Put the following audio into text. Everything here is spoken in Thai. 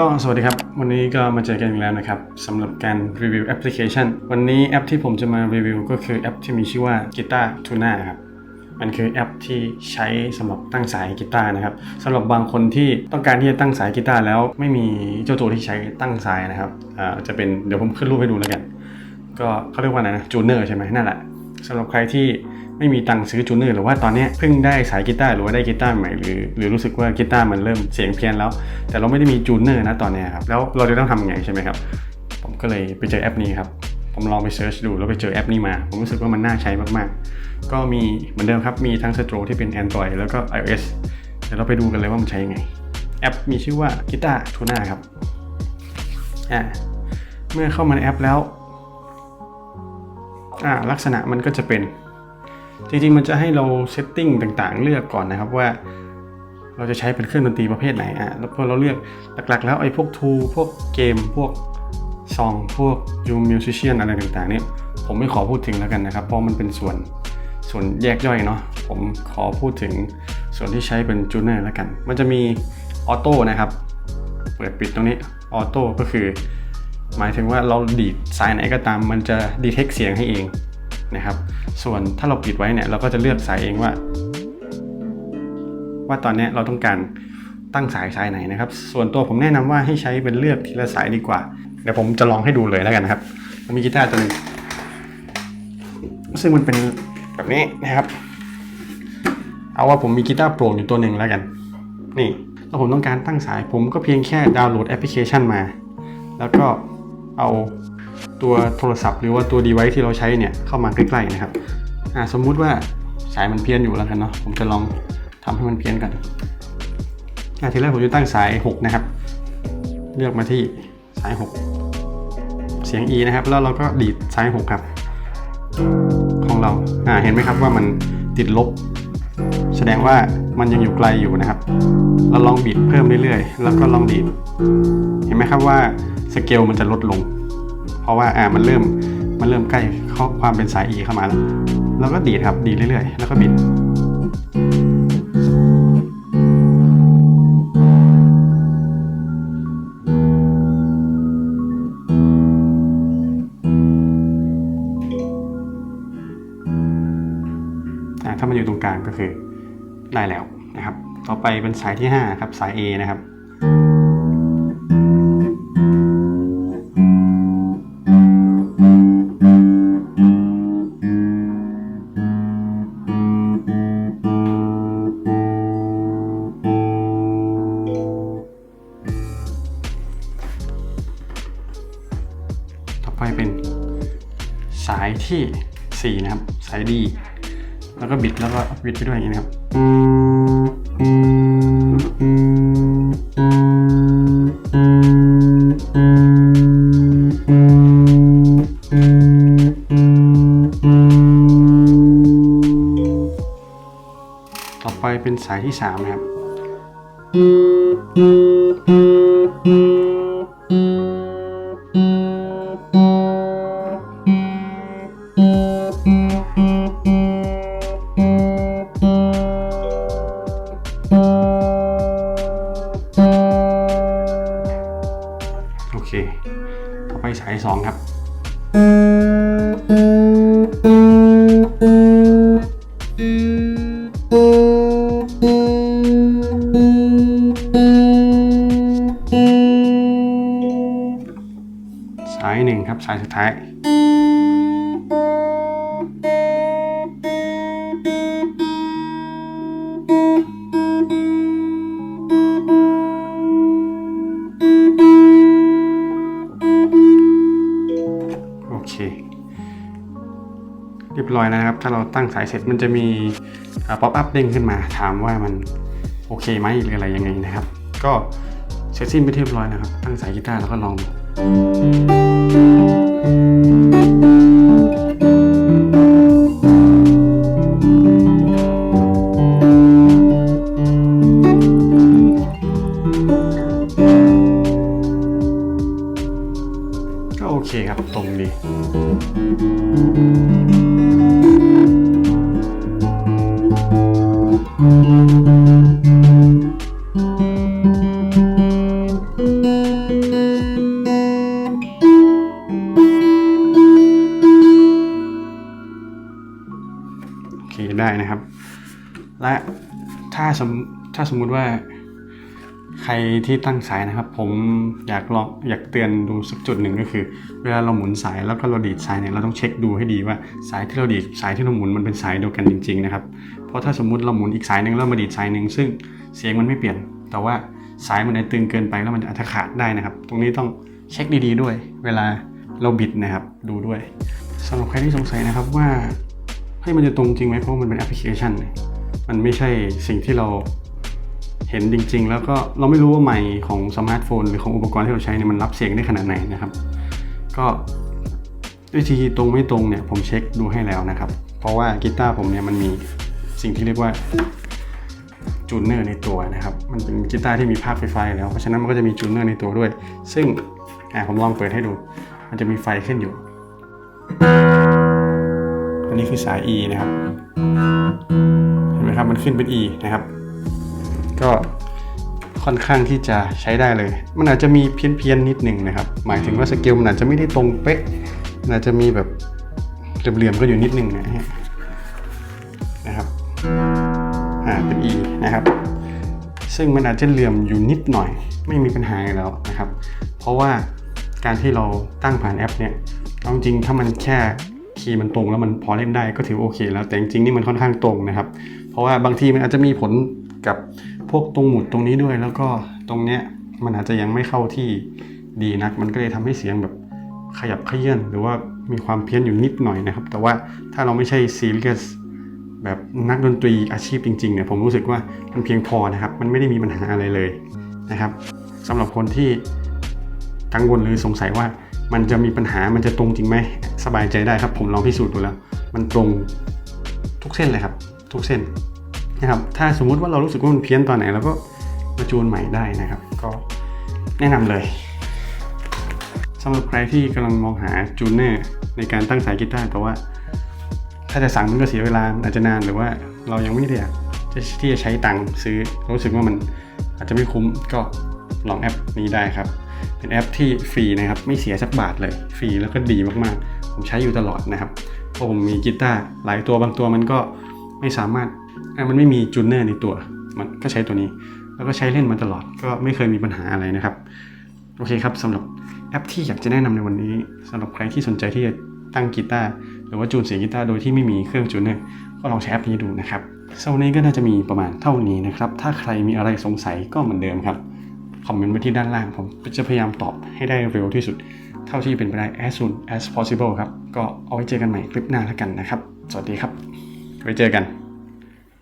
ก็สวัสดีครับ วันนี้ก็มาเจอกันอีกแล้วนะครับสำหรับการรีวิวแอปพลิเคชัน วันนี้แอปที่ผมจะมารีวิวก็คือแอปที่มีชื่อว่า Guitar Tuna ครับมันคือแอปที่ใช้สำหรับตั้งสายกีตาร์นะครับสำหรับบางคนที่ต้องการที่จะตั้งสายกีตาร์แล้วไม่มีเจ้าตัวที่ใช้ตั้งสายนะครับอ่าจะเป็นเดี๋ยวผมขึ้นรูปให้ดูแล้วกัน ก็เขาเรียกว่าอะไรนะจูเนอร์ใช่ไหมนั่นแหละสำหรับใครที่ ไม่มีตังค์ซื้อจูเนอร์หรือว่าตอนนี้เพิ่งได้สายกีตาร์หรือว่าได้กีตาร์ใหม่หรือหรือรู้สึกว่ากีตาร์มันเริ่มเสียงเพี้ยนแล้ว แต่เราไม่ได้มีจูเนอร์นะตอนนี้ครับแล้วเราจะต้องทำยังไงใช่ไหมครับ ผมก็เลยไปเจอแอปนี้ครับผมลองไปเซิร์ชดูแล้วไปเจอแอปนี้มา ผมรู้สึกว่ามันน่าใช้มากๆ ก็มีเหมือนเดิมครับมีทั้งสตรที่เป็น Android แล้วก็ iOS เดี๋ยวเราไปดูกันเลยว่ามันใช้ยังไง แอปมีชื่อว่า Guitar Tuna ครับอ่าเมื่อเข้ามาในแอปแล้วอ่าลักษณะมันก็จะเป็น จริงๆ มันจะให้เราเซตติ้งต่างๆ เลือกก่อนนะครับว่า เราจะใช้เป็นเครื่องดนตรีประเภทไหนอะแล้วพอเราเลือกหลักๆ แล้วไอ้พวกทูพวกเกมพวกซองพวกยูมิวสิชเชียนอะไรต่างๆ เนี่ยผมไม่ขอพูดถึงแล้วกันนะครับ เพราะมันเป็นส่วนส่วนแยกย่อยเนาะผมขอพูดถึงส่วนที่ใช้เป็นจูเนอร์แล้วกัน มันจะมีออโต้นะครับ เปิดปิดตรงนี้ออโต้ก็คือ หมายถึงว่าเราดีดสายไหนก็ตาม มันจะดีเทคเสียงให้เอง นะครับ ส่วนถ้าเราปิดไว้เนี่ยเราก็จะเลือกสายเองว่า ว่าตอนนี้เราต้องการตั้งสายสายไหนนะครับ ส่วนตัวผมแนะนำว่าให้ใช้เป็นเลือกทีละสายดีกว่า เดี๋ยวผมจะลองให้ดูเลยแล้วกันนะครับผมมีกีตาร์ตัวหนึงซึ่งมันเป็นแบบนี้นะครับ เอาว่าผมมีกีตาร์โปร่งอยู่ตัวหนึ่งแล้วกัน นี่แล้วผมต้องการตั้งสายผมก็เพียงแค่ดาวน์โหลดแอปพลิเคชันมา แล้วก็เอา ตัวโทรศัพท์หรือว่าตัว device ที่เราใช้เนี่ยเข้ามาใกล้ๆนะครับอ่าสมมุติว่าสายมันเพี้ยนอยู่แล้วกันเนาะผมจะลองทำให้มันเพี้ยนกันอ่าทีแรกผมจะตั้งสาย 6 นะครับ เลือกมาที่สาย 6 เสียง E นะครับ แล้วเราก็ดีดสาย 6 ครับ ของเราอ่าเห็นไหมครับว่ามันติดลบ แสดงว่ามันยังอยู่ไกลอยู่นะครับ เราลองบิดเพิ่มเรื่อยๆ แล้วก็ลองดีด เห็นไหมครับว่าสเกลมันจะลดลง เพราะว่าอ่ามันเริ่มมันเริ่มใกล้เข้าความเป็นสาย E เข้ามาแล้วเราก็ดีดครับดีดเรื่อยๆ แล้วก็บิดอ่าถ้ามันอยู่ตรงกลางก็คือได้แล้วนะครับ ต่อไปเป็นสายที่ 5 ครับ สาย A นะครับ ไปเป็นสายที่ 4 นะครับ สาย D แล้วก็บิดแล้วก็บิดไปด้วยอย่างนี้นะครับ ต่อไปเป็นสายที่ 3 นะครับ สายหนึ่งครับสายสุดท้าย เรียบร้อยแล้วนะครับ ถ้าเราตั้งสายเสร็จมันจะมีป๊อปอัพเด้งขึ้นมาถามว่ามันโอเคไหมหรืออะไรยังไงนะครับ ก็เสร็จสิ้นไปที่เรียบร้อยนะครับ ตั้งสายกีตาร์แล้วก็ลอง ได้นะครับ และถ้าสมถ้าสมมุติว่าใครที่ตั้งสายนะครับ ผมอยากลองอยากเตือนดูสักจุดหนึ่งก็คือ เวลาเราหมุนสายแล้วก็เราดีดสายเนี่ยเราต้องเช็คดูให้ดีว่าสายที่เราดีดสายที่เราหมุนมันเป็นสายเดียวกันจริง ๆ นะครับ เพราะถ้าสมมุติเราหมุนอีกสายหนึ่งแล้วมาดีดสายหนึ่งซึ่งเสียงมันไม่เปลี่ยน แต่ว่าสายมันอาจจะตึงเกินไปแล้วมันอาจจะขาดได้นะครับ ตรงนี้ต้องเช็คดี ๆ ด้วย เวลาเราบิดนะครับดูด้วยสำหรับใครที่สงสัยนะครับว่า เฮ้ยมันจะตรงจริงไหมเพราะมันเป็นแอปพลิเคชันเนี่ยมันไม่ใช่สิ่งที่เราเห็นจริง ๆ แล้วก็เราไม่รู้ว่าไมค์ของสมาร์ทโฟน หรือของอุปกรณ์ที่เราใช้เนี่ยมันรับเสียงได้ขนาดไหนนะครับ ก็วิธีตรงไม่ตรงเนี่ยผมเช็คดูให้แล้วนะครับ เพราะว่ากีตาร์ผมเนี่ยมันมีสิ่งที่เรียกว่าจูเนอร์ในตัวนะครับ มันเป็นกีตาร์ที่มีภาคไฟฟ้าแล้ว เพราะฉะนั้นมันก็จะมีจูเนอร์ในตัวด้วย ซึ่งอ่าผมลองเปิดให้ดู มันจะมีไฟขึ้นอยู่ นนี้คือสาย E นะครับ เห็นไหมครับมันขึ้นเป็น E นะครับ ก็ค่อนข้างที่จะใช้ได้เลย มันอาจจะมีเพี้ยนเพียนๆนิดหนึ่งนะครับ หมายถึงว่าสเกลมันอาจจะไม่ได้ตรงเป๊ะมันอาจจะมีแบบเหลี่ยมๆก็อยู่นิดหนึ่งนะฮะนะครับอ่าเป็น E นะครับ ซึ่งมันอาจจะเหลื่อมอยู่นิดหน่อย ไม่มีปัญหาแล้วนะครับ เพราะว่าการที่เราตั้งผ่านแอปเนี่ยเอาจริงถ้ามันแค่ คีย์มันตรงแล้วมันพอเล่นได้ก็ถือโอเค แล้วแต่จริงๆนี่มันค่อนข้างตรงนะครับ เพราะว่าบางทีมันอาจจะมีผลกับพวกตรงหมุดตรงนี้ด้วย แล้วก็ตรงเนี้ยมันอาจจะยังไม่เข้าที่ดีนัก มันก็เลยทำให้เสียงแบบขยับเขยื่อนหรือว่ามีความเพี้ยนอยู่นิดหน่อยนะครับ แต่ว่าถ้าเราไม่ใช่ซีเรียสแบบนักดนตรีอาชีพจริงๆเนี่ยผมรู้สึกว่ามันเพียงพอนะครับ มันไม่ได้มีปัญหาอะไรเลยนะครับสำหรับคนที่กังวลหรือสงสัยว่า มันจะมีปัญหามันจะตรงจริงไหมสบายใจได้ครับ ผมลองพิสูจน์ดูแล้ว มันตรงทุกเส้นเลยครับ ทุกเส้นนะครับ ถ้าสมมุติว่าเรารู้สึกว่ามันเพี้ยนตอนไหนเราก็มาจูนใหม่ได้นะครับ ก็แนะนำเลยสำหรับใครที่กำลังมองหาจูนเนอร์ในการตั้งสายกีตาร์แต่ว่า ถ้าจะสั่งมันก็เสียเวลาอาจจะนานหรือว่าเรายังไม่ได้อยากจะที่จะใช้ตังค์ซื้อรู้สึกว่ามันอาจจะไม่คุ้มก็ ลองแอปนี้ได้ครับ เป็นแอปที่ฟรีนะครับ ไม่เสียสักบาทเลย ฟรีแล้วก็ดีมากๆ ผมใช้อยู่ตลอดนะครับเพราะผมมีกีตาร์หลายตัวบางตัวมันก็ไม่สามารถมันไม่มีจูนเนอร์ในตัว มันก็ใช้ตัวนี้ แล้วก็ใช้เล่นมาตลอด ก็ไม่เคยมีปัญหาอะไรนะครับ โอเคครับสำหรับแอปที่อยากจะแนะนำในวันนี้สำหรับใครที่สนใจที่จะตั้งกีตาร์หรือว่าจูนเสียงกีตาร์โดยที่ไม่มีเครื่องจูนเนอร์ก็ลองใช้แอปนี้ดูนะครับสำหรับวันนี้ก็น่าจะมีประมาณเท่านี้นะครับ ถ้าใครมีอะไรสงสัยก็เหมือนเดิมครับ คอมเมนต์ไว้ที่ด้านล่าง ผมจะพยายามตอบให้ได้เร็วที่สุด เท่าที่เป็นไปได้ as soon as possible ครับ ก็เอาไว้เจอกันใหม่คลิปหน้าแล้วกันนะครับ สวัสดีครับ ไว้เจอกัน